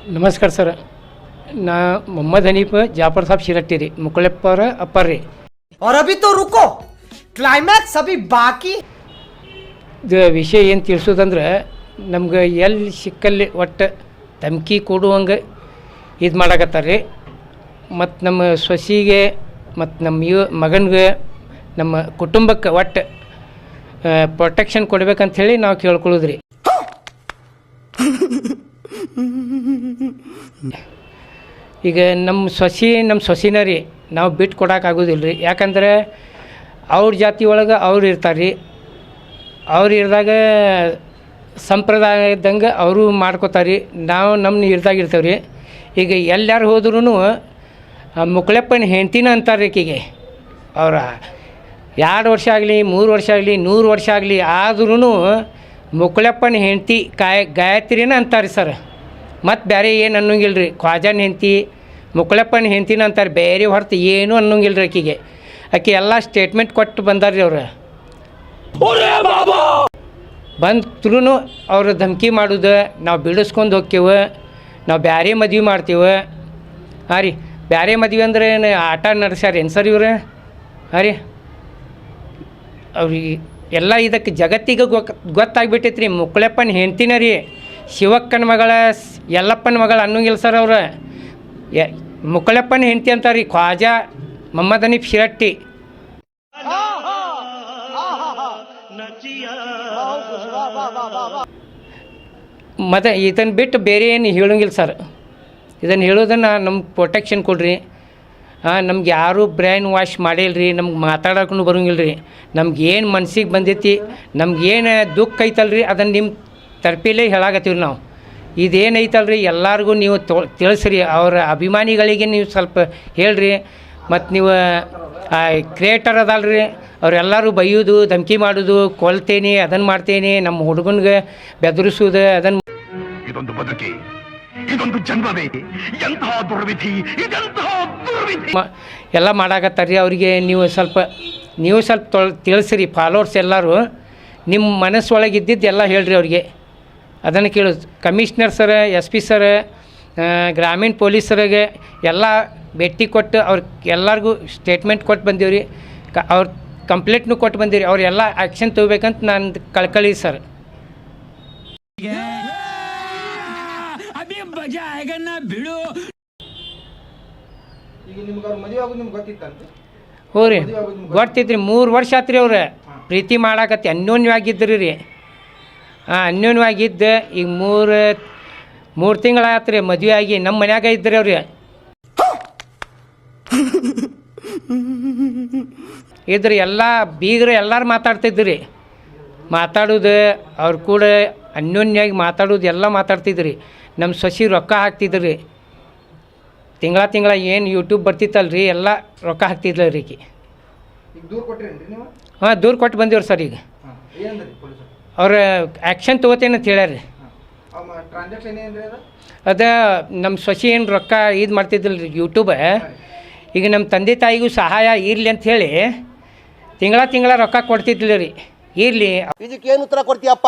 ನಮಸ್ಕಾರ ಸರ್ ನಾ ಮೊಹಮ್ಮದ್ ಹನೀಫ್ ಜಾಫರ್ ಸಾಬ್ ಶಿರಟ್ಟಿ ರೀ ಮುಕ್ಕಳೆಪ್ಪರ ಅಪ್ಪರ್ ರೀ और अभी तो रुको क्लाइमैक्स अभी बाकी ಇದು ವಿಷಯ ಏನು ತಿಳಿಸೋದಂದ್ರೆ ನಮ್ಗೆ ಎಲ್ಲಿ ಸಿಕ್ಕಲ್ಲಿ ಒಟ್ಟು ಧಮ್ಕಿ ಕೊಡುವಂಗೆ ಇದು ಮಾಡಕತ್ತಾರ ರೀ ಮತ್ತು ನಮ್ಮ ಸೊಸಿಗೆ ಮತ್ತು ನಮ್ಮ ಇವ್ ಮಗನಿಗೆ ನಮ್ಮ ಕುಟುಂಬಕ್ಕೆ ಒಟ್ಟು ಪ್ರೊಟೆಕ್ಷನ್ ಕೊಡ್ಬೇಕಂತ ಹೇಳಿ ನಾವು ಕೇಳ್ಕೊಳ್ಳೋದು ರೀ ಈಗ ನಮ್ಮ ಸೊಸಿ, ನಮ್ಮ ಸೊಸಿನ ರೀ, ನಾವು ಬಿಟ್ಟು ಕೊಡೋಕ್ಕಾಗೋದಿಲ್ಲ ರೀ. ಯಾಕಂದ್ರೆ ಅವ್ರ ಜಾತಿ ಒಳಗೆ ಅವ್ರು ಇರ್ತಾರೆ ರೀ. ಅವ್ರು ಇರ್ದಾಗ ಸಂಪ್ರದಾಯದಂಗೆ ಅವರು ಮಾಡ್ಕೋತಾರೆ ರೀ. ನಾವು ನಮ್ಮ ಇರ್ದಾಗ ಇರ್ತೇವೆ ರೀ. ಈಗ ಎಲ್ಲಾರು ಹೋದ್ರೂ ಮುಕ್ಳಪ್ಪನ ಹೆಂಡ್ತಿನ ಅಂತಾರೆ ಈಕೆಗೆ. ಅವರ ಎರಡು ವರ್ಷ ಆಗಲಿ, ಮೂರು ವರ್ಷ ಆಗಲಿ, ನೂರು ವರ್ಷ ಆಗಲಿ ಆದ್ರೂ ಮುಕ್ಳೆಪ್ಪನ ಹೆಂಡತಿ ಕಾಯ ಗಾಯತ್ರಿನ ಅಂತಾರೆ ಸರ್. ಮತ್ತು ಬೇರೆ ಏನು ಅನ್ನೋಂಗಿಲ್ಲ ರೀ ಖ್ವಾಜಾನ ಹೆಂಡತಿ ಮುಕ್ಳಪ್ಪನ ಹೆಂಡ್ತಿನ ಅಂತಾರೆ. ಬೇರೆ ಹೊರತು ಏನೂ ಅನ್ನೋಂಗಿಲ್ಲ ರೀ ಆಕಿಗೆ. ಆಕೆ ಎಲ್ಲ ಸ್ಟೇಟ್ಮೆಂಟ್ ಕೊಟ್ಟು ಬಂದಾರ ರೀ ಅವ್ರು ಬಂದ್ರೂ ಅವ್ರು ಧಮಕಿ ಮಾಡೋದು ನಾವು ಬಿಡಿಸ್ಕೊಂಡು ಹೋಗ್ತೇವೆ ನಾವು ಬೇರೆ ಮದ್ವೆ ಮಾಡ್ತೇವೆ. ಹಾಂ ರೀ ಬೇರೆ ಮದ್ವೆ ಅಂದ್ರೆ ಏನು ಆಟ ನಡೆಸ್ಯಾರ ಏನು ಸರ್ ಇವ್ರು? ಹಾಂ ರೀ. ಅವ್ರಿಗೆ ಎಲ್ಲ ಇದಕ್ಕೆ ಜಗತ್ತಿಗೆ ಗೊತ್ತಾಗ್ಬಿಟ್ಟೈತ್ರಿ. ಮುಕ್ಳೆಪ್ಪನ ಹೆಂಡ್ತಿನ ರೀ. ಶಿವಕ್ಕನ ಮಗಳ, ಯಲ್ಲಪ್ಪನ ಮಗಳ ಅನ್ನೋಂಗಿಲ್ಲ ಸರ್ ಅವರು. ಯ ಮುಕ್ಳೆಪ್ಪನ ಹೆಂಡ್ತಿ ಅಂತಾರೆ ರೀ ಖ್ವಾಜಾ ಮೊಹಮ್ಮದ್ ಹನೀಫ್ ಶಿರಟ್ಟಿ. ಮತ್ತು ಇದನ್ನು ಬಿಟ್ಟು ಬೇರೆ ಏನು ಹೇಳೋಂಗಿಲ್ಲ ಸರ್. ಇದನ್ನು ಹೇಳೋದನ್ನು ನಮ್ಗೆ ಪ್ರೊಟೆಕ್ಷನ್ ಕೊಡ್ರಿ. ನಮ್ಗೆ ಯಾರೂ ಬ್ರೈನ್ ವಾಶ್ ಮಾಡಿಲ್ಲ ರೀ ನಮ್ಗೆ ಮಾತಾಡೋಕ್ಕೂ ಬರೋಂಗಿಲ್ಲ ರೀ ನಮ್ಗೆ ಏನು ಮನ್ಸಿಗೆ ಬಂದೈತಿ ನಮ್ಗೆ ಏನು ದುಃಖ ಐತಲ್ಲ ರೀ ಅದನ್ನು ನಿಮ್ಮ ತರ್ಪಿಲೇ ಹೇಳಾಕತ್ತೀವಿ ನಾವು. ಇದೇನೈತಲ್ಲ ರೀ ಎಲ್ಲರಿಗೂ ನೀವು ತಿಳಿಸ್ರಿ, ಅವರ ಅಭಿಮಾನಿಗಳಿಗೆ ನೀವು ಸ್ವಲ್ಪ ಹೇಳ್ರಿ. ಮತ್ತು ನೀವು ಕ್ರಿಯೇಟರ್ ಅದಲ್ಲ ರೀ ಅವರೆಲ್ಲರೂ ಬೈಯೋದು, ಧಮಕಿ ಮಾಡೋದು, ಕೊಲ್ತೇನೆ ಅದನ್ನು ಮಾಡ್ತೇನೆ ನಮ್ಮ ಹುಡುಗನಿಗೆ ಬೆದರಿಸೋದು ಅದನ್ನು ಇದೊಂದು ಬದುಕಿ. ಇದೊಂದು ಜನ್ಮವೇ, ಎಂತಹ ದುರ್ವಿಧಿ, ಇದೆಂತಹ ದುರ್ವಿಧಿ. ಎಲ್ಲ ಮಾಡಾಕತ್ತಾರ್ರಿ ಅವರಿಗೆ. ನೀವು ಸ್ವಲ್ಪ ನೀವು ಸ್ವಲ್ಪ ತೊಳ್, ತಿಳಿಸ್ರಿ ಫಾಲೋವರ್ಸ್ ಎಲ್ಲರೂ. ನಿಮ್ಮ ಮನಸ್ಸೊಳಗೆ ಇದ್ದಿದ್ದು ಎಲ್ಲ ಹೇಳ್ರಿ ಅವ್ರಿಗೆ. ಅದನ್ನು ಕೇಳು. Commissioner sir, S P sir ಗ್ರಾಮೀಣ ಪೊಲೀಸರಿಗೆ ಎಲ್ಲ ಭೇಟಿ ಕೊಟ್ಟು ಅವ್ರ ಎಲ್ಲರಿಗೂ ಸ್ಟೇಟ್ಮೆಂಟ್ ಕೊಟ್ಟು ಬಂದೀವಿ ರೀ ಕ, ಅವ್ರ ಕಂಪ್ಲೇಂಟ್ನು ಕೊಟ್ಟು ಬಂದೀವಿ ರೀ ಅವ್ರೆಲ್ಲ ಆ್ಯಕ್ಷನ್ ತೊಗೋಬೇಕಂತ ನಾನು ಕಳ್ಕಳಿ ಸರ್. ಈಗ ನಿಮ್ಗೆ ಅವ್ರ ಮದುವೆ ಆಗೋದು ನಿಮ್ಗೆ ಗೊತ್ತಿತ್ತಂತೆ? ಹ್ಞೂ ರೀ. ಗೊತ್ತೈತ್ರಿ ಮೂರು ವರ್ಷ ಆತ್ರಿ ಅವ್ರು. ಪ್ರೀತಿ ಮಾಡಾಕತ್ತಿ ಅನ್ಯೋನ್ಯವಾಗಿದ್ರಿ ರೀ. ಹಾಂ ಅನ್ಯೋನ್ಯವಾಗಿದ್ದು ಈಗ ಮೂರು ಮೂರು ತಿಂಗಳಾಯ್ತು ರೀ ಮದುವೆ ಆಗಿ ನಮ್ಮ ಮನ್ಯಾಗ ಇದ್ರಿ ಅವ್ರಿ. ಇದ್ರಿ ಎಲ್ಲ ಬೀಗರು ಎಲ್ಲರೂ ಮಾತಾಡ್ತಿದ್ರಿ. ರೀ ಮಾತಾಡೋದು ಅವ್ರ ಕೂಡ ಅನ್ಯೋನ್ಯವಾಗಿ ಮಾತಾಡೋದು ಎಲ್ಲ ಮಾತಾಡ್ತಿದ್ರಿ. ನಮ್ಮ ಸೊಸಿ ರೊಕ್ಕ ಹಾಕ್ತಿದ್ರಿ. ರೀ ತಿಂಗಳ ತಿಂಗಳ ಏನು ಯೂಟ್ಯೂಬ್ ಬರ್ತಿತ್ತಲ್ಲ ರೀ ಎಲ್ಲ ರೊಕ್ಕ ಹಾಕ್ತಿದ್ಲ ರೀಕಿ ಈಗ ದೂರ ಕೊಟ್ಟಿರೇನ್ರಿ ನೀವು? ಹಾಂ ದೂರ ಕೊಟ್ಟು ಬಂದಿವ್ರಿ ಸರ್ ಈಗ. ಅವ್ರ ಆ್ಯಕ್ಷನ್ ತೊಗೋತೇನೆ ಅಂತ ಹೇಳ್ಯಾರ ರೀ ಅದು? ಅದ ನಮ್ಮ ಸೊಸಿ ಏನು ರೊಕ್ಕ ಇದು ಮಾಡ್ತಿದ್ದಿಲ್ಲ ರೀ ಯೂಟ್ಯೂಬ ಈಗ ನಮ್ಮ ತಂದೆ ತಾಯಿಗೂ ಸಹಾಯ ಇರಲಿ ಅಂತ ಹೇಳಿ ತಿಂಗಳ ತಿಂಗಳ ರೊಕ್ಕ ಕೊಡ್ತಿದ್ದಿಲ್ಲ ರೀ. ಇರಲಿ. ಏನು ಉತ್ತರ ಕೊಡ್ತೀಯಪ್ಪ?